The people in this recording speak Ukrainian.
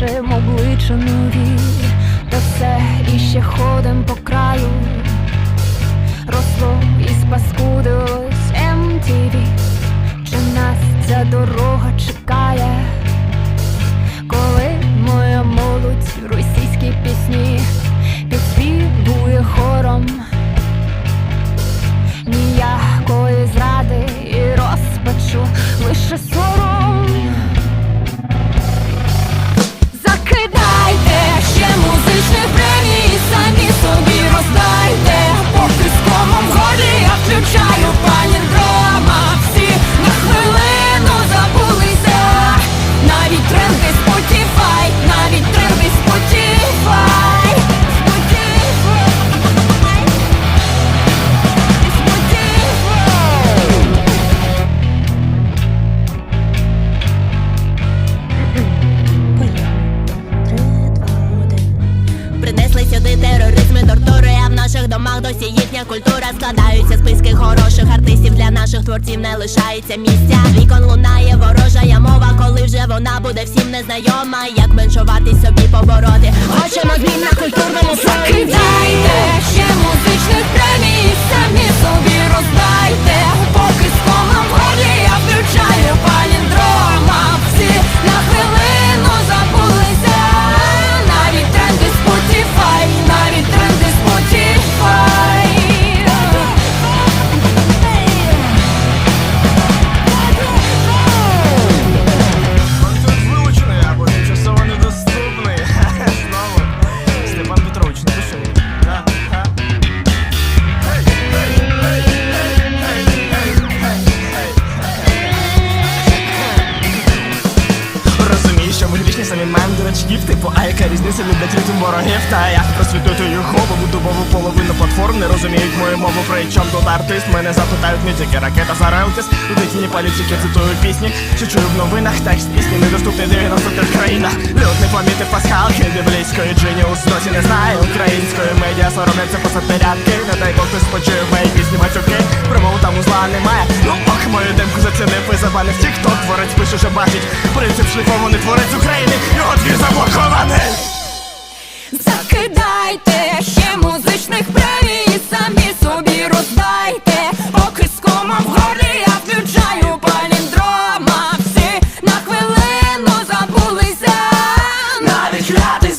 пишем обличчя нові, то все наших домах досі їхня культура складаються списки хороших артистів. Для наших творців не лишається місця. Вікон лунає ворожа мова, коли вже вона буде всім незнайома. Як меншувати собі побороти. Хочемо змін на культурному. Закидайте ще музичних самі мем дурачків Типу, яка різниця віддать ритм ворогів Та як просвітити їх голову Дубову половину платформ Не розуміють мою мову, при чому тут артист? Мене запитають тільки ракета за Релтис Тут які політики цитую пісні. Що чую в новинах, текст пісні Недоступний в 93 країнах. Люд не помітив пасхалки Біблійської джиніус досі не знає Української медіа. Соромляться писати рядки Не дай Бог хтось почує мої пісні матюки. Промову там узла немає. Ну ок, мою демку зацінив і забанив Тік-ток Творець пише, що бачить. Принцип шліфований творець України його дві заблоковане. Закидайте ще музичних премій, самі собі роздайте, поки з комом в горлі я включаю паліндрома. Всі на хвилину забулися. Навіть гляди